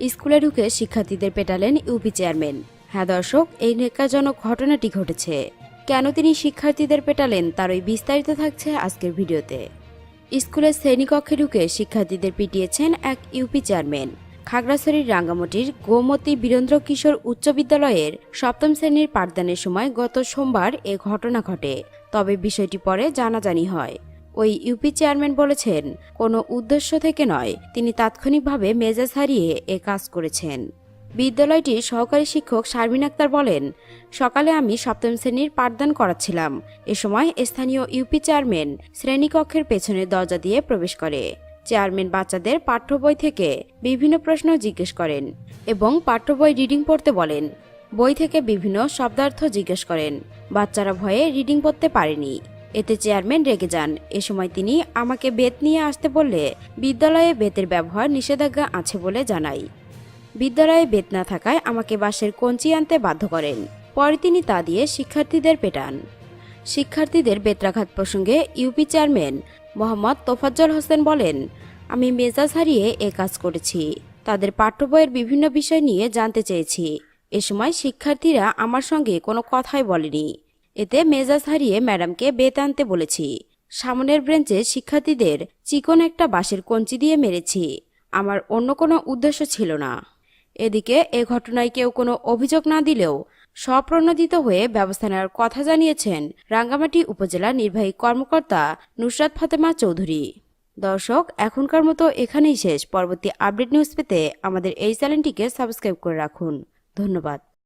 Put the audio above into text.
স্কুলে ঢুকে শিক্ষার্থীদের পেটালেন ইউপি চেয়ারম্যান। হ্যাঁ দর্শক, এই নেকাজনক ঘটনাটি ঘটেছে। কেন তিনি শিক্ষার্থীদের পেটালেন তারই বিস্তারিত থাকছে আজকের ভিডিওতে। স্কুলের শ্রেণীকক্ষে ঢুকে শিক্ষার্থীদের পিটিয়েছেন এক ইউপি চেয়ারম্যান। খাগড়াছড়ির রাঙ্গামাটির গোমতী বীরেন্দ্র কিশোর উচ্চ বিদ্যালয়ের সপ্তম শ্রেণির পাঠদানের সময় গত সোমবার এ ঘটনা ঘটে। তবে বিষয়টি পরে জানাজানি হয়। ওই ইউপি চেয়ারম্যান বলেছেন, কোনো উদ্দেশ্য থেকে নয়, তিনি তাৎক্ষণিকভাবে মেজাজ হারিয়ে এ কাজ করেছেন। বিদ্যালয়টির সহকারী শিক্ষক শারমিন আক্তার বলেন, সকালে আমি সপ্তম শ্রেণির পাঠদান করাচ্ছিলাম। এ সময় স্থানীয় ইউপি চেয়ারম্যান শ্রেণীকক্ষের পেছনের দরজা দিয়ে প্রবেশ করে। চেয়ারম্যান বাচ্চাদের পাঠ্য বই থেকে বিভিন্ন প্রশ্ন জিজ্ঞেস করেন এবং পাঠ্য বই রিডিং পড়তে বলেন। বই থেকে বিভিন্ন শব্দার্থ জিজ্ঞেস করেন। বাচ্চারা ভয়ে রিডিং পড়তে পারেনি। এতে চেয়ারম্যান রেগে যান। এ সময় তিনি আমাকে বেত নিয়ে আসতে বললে, বিদ্যালয়ে বেতের ব্যবহার নিষেধাজ্ঞা আছে বলে জানাই। বিদ্যালয়ে বেত না থাকায় আমাকে বাসের কঞ্চি আনতে বাধ্য করেন। পরে তিনি তা দিয়ে শিক্ষার্থীদের পেটান। শিক্ষার্থীদের বেত্রাঘাত প্রসঙ্গে ইউপি চেয়ারম্যান মোহাম্মদ তোফাজ্জল হোসেন বলেন, আমি মেজাজ হারিয়ে এ কাজ করেছি। তাদের পাঠ্য বইয়ের বিভিন্ন বিষয় নিয়ে জানতে চেয়েছি। এ সময় শিক্ষার্থীরা আমার সঙ্গে কোনো কথাই বলেনি। এতে মেজাজ হারিয়ে ম্যাডামকে বেত আনতে বলেছি। সামনের ব্রেঞ্চে শিক্ষার্থীদের চিকন একটা বাঁশের কঞ্চি দিয়ে মেরেছি। আমার অন্য কোনো উদ্দেশ্য ছিল না। এদিকে এ ঘটনায় কেউ কোনো অভিযোগ না দিলেও স্বপ্রণোদিত হয়ে ব্যবস্থা নেওয়ার কথা জানিয়েছেন রাঙ্গামাটি উপজেলা নির্বাহী কর্মকর্তা নুসরাত ফাতেমা চৌধুরী। দর্শক, এখনকার মতো এখানেই শেষ। পরবর্তী আপডেট নিউজ পেতে আমাদের এই চ্যানেলটিকে সাবস্ক্রাইব করে রাখুন। ধন্যবাদ।